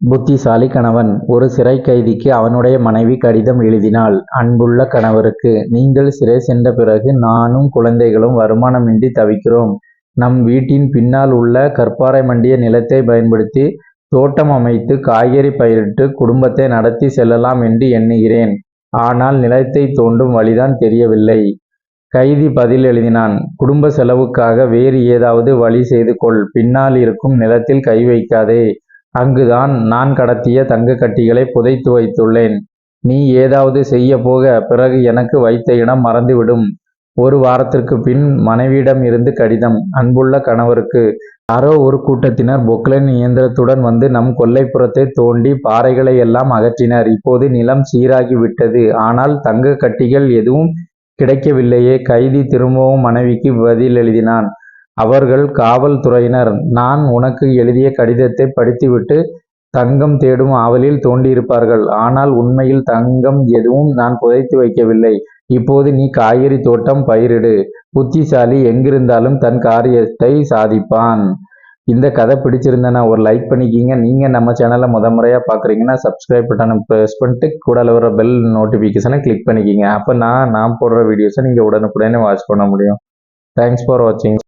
புத்திசாலி கணவன். ஒரு சிறை கைதிக்கு அவனுடைய மனைவி கடிதம் எழுதினாள். அன்புள்ள கணவருக்கு நீங்கள் சிறை சென்ற பிறகு நானும் குழந்தைகளும் வருமானமின்றி தவிக்கிறோம். நம் வீட்டின் பின்னால் உள்ள கற்பாறை மண்டிய நிலத்தை பயன்படுத்தி தோட்டம் அமைத்து காய்கறி பயிரிட்டு குடும்பத்தை நடத்தி செல்லலாம் என்று எண்ணுகிறேன். ஆனால் நிலத்தை தோண்டும் வழிதான் தெரியவில்லை கைதி பதில் எழுதினான். குடும்ப செலவுக்காக வேறு ஏதாவது வழி செய்து கொள். பின்னால் இருக்கும் நிலத்தில் கை வைக்காதே. அங்குதான் நான் கடத்திய தங்க கட்டிகளை புதைத்து வைத்துள்ளேன். நீ ஏதாவது செய்ய போக பிறகு எனக்கு வைத்த இடம் மறந்துவிடும். ஒரு வாரத்திற்கு பின் மனைவியிடம் இருந்து கடிதம். அன்புள்ள கணவருக்கு. யாரோ ஒரு கூட்டத்தினர் பொக்லைன் இயந்திரத்துடன் வந்து நம் கொல்லைப்புறத்தை தோண்டி பாறைகளை எல்லாம் அகற்றினர். இப்போது நிலம் சீராகி விட்டது. ஆனால் தங்க கட்டிகள் எதுவும் கிடைக்கவில்லையே. கைதி திரும்பவும் மனைவிக்கு பதில் எழுதினான் அவர்கள் காவல்துறையினர் நான் உனக்கு எழுதிய கடிதத்தை படித்துவிட்டு தங்கம் தேடும் ஆவலில் தோண்டியிருப்பார்கள் ஆனால் உண்மையில் தங்கம் எதுவும் நான் புதைத்து வைக்கவில்லை. இப்போது நீ காய்கறி தோட்டம் பயிரிடு. புத்திசாலி எங்கிருந்தாலும் தன் காரியத்தை சாதிப்பான். இந்த கதை பிடிச்சிருந்தேன்னா ஒரு லைக் பண்ணிக்கிங்க. நீங்கள் நம்ம சேனலை முத முறையாக பார்க்குறீங்கன்னா சப்ஸ்கிரைப் பட்டனை ப்ரெஸ் பண்ணிட்டு கூட வர பெல் நோட்டிஃபிகேஷனை கிளிக் பண்ணிக்கிங்க. அப்போ நான் நான் போடுற வீடியோஸை நீங்கள் உடனுக்குடனே வாட்ச் பண்ண முடியும். தேங்க்ஸ் ஃபார் வாட்சிங்